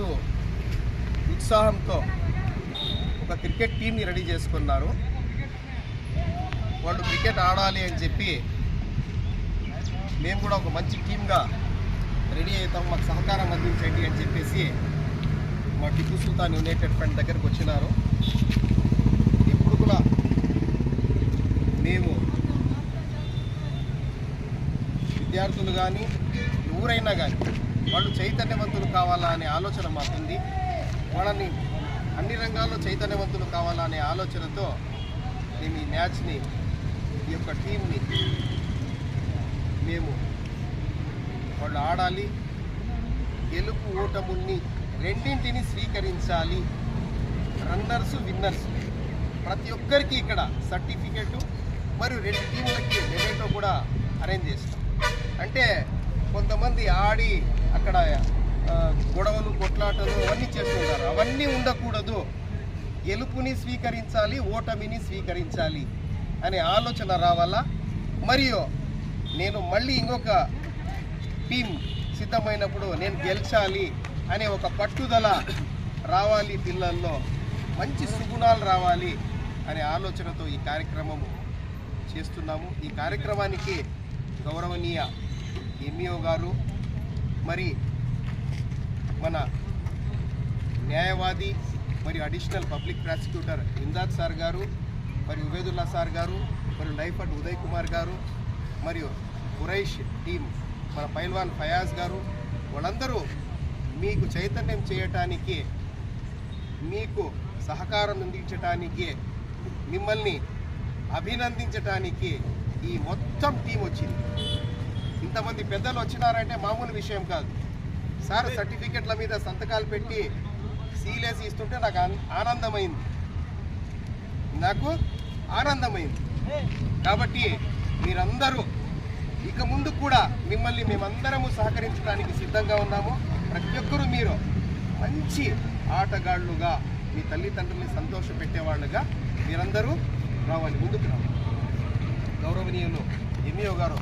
అందరూ ఉత్సాహంతో ఒక క్రికెట్ టీంని రెడీ చేసుకున్నారు. వాళ్ళు క్రికెట్ ఆడాలి అని చెప్పి మేము కూడా ఒక మంచి టీంగా రెడీ అవుతాం మాకు సహకారం అందించండి అని చెప్పేసి మా టిప్పు సుల్తాన్ యునైటెడ్ ఫ్రంట్ దగ్గరకు వచ్చినారు. ఎప్పుడు కూడా మేము విద్యార్థులు కానీ ఎవరైనా కానీ వాళ్ళు చైతన్యవంతులు కావాలా అనే ఆలోచన మాకుంది. వాళ్ళని అన్ని రంగాల్లో చైతన్యవంతులు కావాలా అనే ఆలోచనతో మేము ఈ మ్యాచ్ని ఈ యొక్క టీంని మేము వాళ్ళు ఆడాలి. గెలుపు ఓటముల్ని రెండింటిని స్వీకరించాలి. రన్నర్స్ విన్నర్స్ ప్రతి ఒక్కరికి ఇక్కడ సర్టిఫికెట్ మరియు రెండు టీంలకి మెమేటో కూడా అరేంజ్ చేస్తాం. అంటే కొంతమంది ఆడి అక్కడ గొడవలు కొట్లాటలు అవన్నీ చేస్తుంటారు. అవన్నీ ఉండకూడదు. గెలుపుని స్వీకరించాలి ఓటమిని స్వీకరించాలి అనే ఆలోచన రావాలా? మరియు నేను మళ్ళీ ఇంకొక టీం సిద్ధమైనప్పుడు నేను గెలిచాలి అనే ఒక పట్టుదల రావాలి పిల్లల్లో. మంచి సుగుణాలు రావాలి అనే ఆలోచనతో ఈ కార్యక్రమము చేస్తున్నాము. ఈ కార్యక్రమానికి గౌరవనీయ ఎంఈఓ గారు మరి మన న్యాయవాది మరియు additional public prosecutor Imdad sir గారు మరియు ఉబేదుల్లా సార్ గారు మరియు లైఫ్ అండ్ ఉదయ్ కుమార్ గారు మరియు కురైష్ టీం మన పైల్వాన్ ఫయాజ్ గారు వాళ్ళందరూ మీకు చైతన్యం చేయటానికి మీకు సహకారం అందించటానికి మిమ్మల్ని అభినందించటానికి ఈ మొత్తం టీం వచ్చింది. ఇంతమంది పెద్దలు వచ్చినారంటే మామూలు విషయం కాదు. సార్ సర్టిఫికెట్ల మీద సంతకాలు పెట్టి సీలేసి ఇస్తుంటే నాకు ఆనందమైంది. నాకు ఆనందమైంది. కాబట్టి మీరందరూ ఇక ముందు కూడా మిమ్మల్ని మేమందరము సహకరించడానికి సిద్ధంగా ఉన్నాము. ప్రతి ఒక్కరూ మీరు మంచి ఆటగాళ్ళుగా మీ తల్లిదండ్రుల్ని సంతోషపెట్టేవాళ్ళుగా మీరందరూ రావాలి ముందుకు రావాలి. గౌరవనీయులు ఎంఈఓ గారు